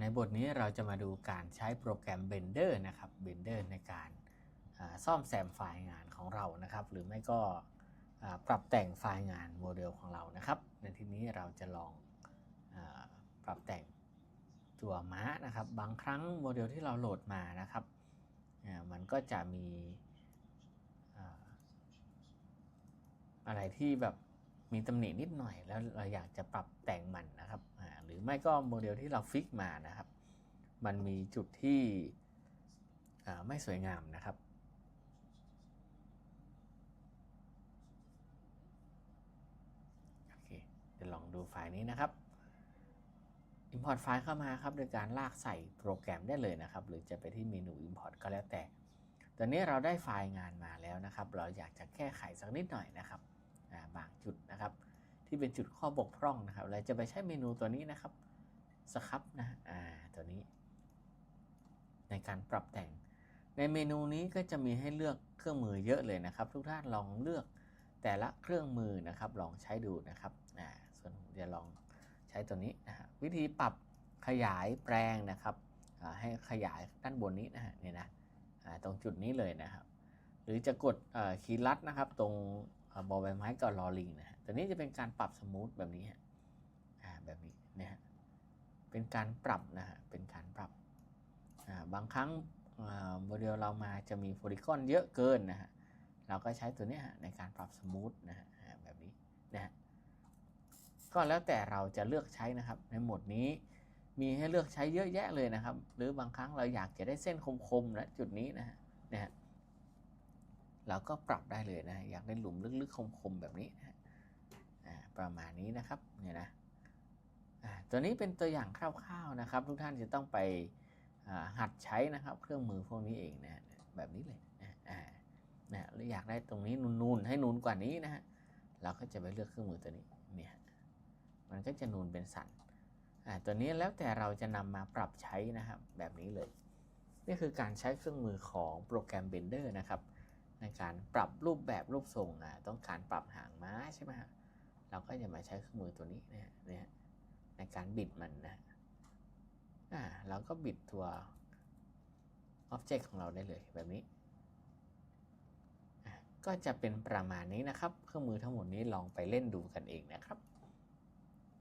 ในบทนี้เราจะมาดูการใช้โปรแกรม Blender นะครับ Blender ในการซ่อมแซมไฟล์งานของเรานะครับ หรือไม่ก็ปรับแต่งไฟล์งานโมเดลของเรานะครับ ในที่นี้เราจะลองอปรับแต่งตัวม้านะครับ บางครั้งโมเดลที่เราโหลดมานะครับมันก็จะมีอะไรที่แบบ มีตำหนินิดหน่อยแล้วเราอยากจะปรับแต่งมันนะครับหรือไม่ก็โมเดลที่เราฟิกมานะครับ มันมีจุดที่ไม่สวยงามนะครับ โอเคเดี๋ยวลองดูไฟล์นี้นะครับ Import ไฟล์เข้ามาครับ โดยการลากใส่โปรแกรมได้เลยนะครับ หรือจะไปที่เมนู Import ก็แล้วแต่ ตอนนี้เราได้ไฟล์งานมาแล้วนะครับ เราอยากจะแก้ไขสักนิดหน่อยนะครับ บางจุดนะครับ ที่เป็นจุดข้อบกพร่องนะครับเราจะไปใช้เมนูตัวนี้นะครับสครับนะอ่าตัวนี้ ในการปรับแต่ง ในเมนูนี้ก็จะมีให้เลือกเครื่องมือเยอะเลยนะครับ ทุกท่านลองเลือกแต่ละเครื่องมือนะครับลองใช้ดูนะครับอ่าส่วนผมจะลองใช้ตัวนี้นะฮะวิธีปรับขยายแปลงนะครับให้ขยายด้านบนนี้นะฮะเนี่ยนะตรงจุดนี้เลยนะครับ หรือจะกดคีย์ลัดนะครับ ตรง บอใบไม้กับลอลิงนะฮะตัวนี้จะเป็นการปรับสมูทแบบนี้ฮะอ่าแบบนี้นะฮะเป็นการปรับนะฮะเป็นการปรับอ่าบางครั้งอ่าโมเดลเรามาจะมีโพลีกอนเยอะเกินนะฮะเราก็ใช้ตัวนี้ฮะในการปรับสมูทนะฮะแบบนี้นะฮะก็แล้วแต่เราจะเลือกใช้นะครับ ในโหมดนี้มีให้เลือกใช้เยอะแยะเลยนะครับ หรือบางครั้งเราอยากจะได้เส้นคมๆนะจุดนี้นะฮะนะฮะ เราก็ปรับได้เลยนะ อยากได้หลุมลึกๆ คมๆ แบบนี้นะประมาณนี้นะครับเนี่ยนะตัวนี้เป็นตัวอย่างคร่าวๆนะครับ ทุกท่านจะต้องไปหัดใช้นะครับ เครื่องมือพวกนี้เองนะแบบนี้เลยนะอ่านะหรืออยากได้ตรงนี้นูนๆให้นูนกว่านี้นะฮะเราก็จะไปเลือกเครื่องมือตัวนี้เนี่ยมันก็จะนูนเป็นสันอ่าตัวนี้แล้วแต่เราจะนำมาปรับใช้นะครับแบบนี้เลย นี่คือการใช้เครื่องมือของโปรแกรม Blender นะครับ ในการปรับรูปแบบรูปทรงอะต้องการปรับหางม้าใช่ไหมฮะเราก็จะมาใช้เครื่องมือตัวนี้นะฮะเนี่ยในการบิดมันนะอ่าเราก็บิดตัวออบเจกต์ของเราได้เลยแบบนี้อะก็จะเป็นประมาณนี้นะครับ เครื่องมือทั้งหมดนี้ลองไปเล่นดูกันเองนะครับ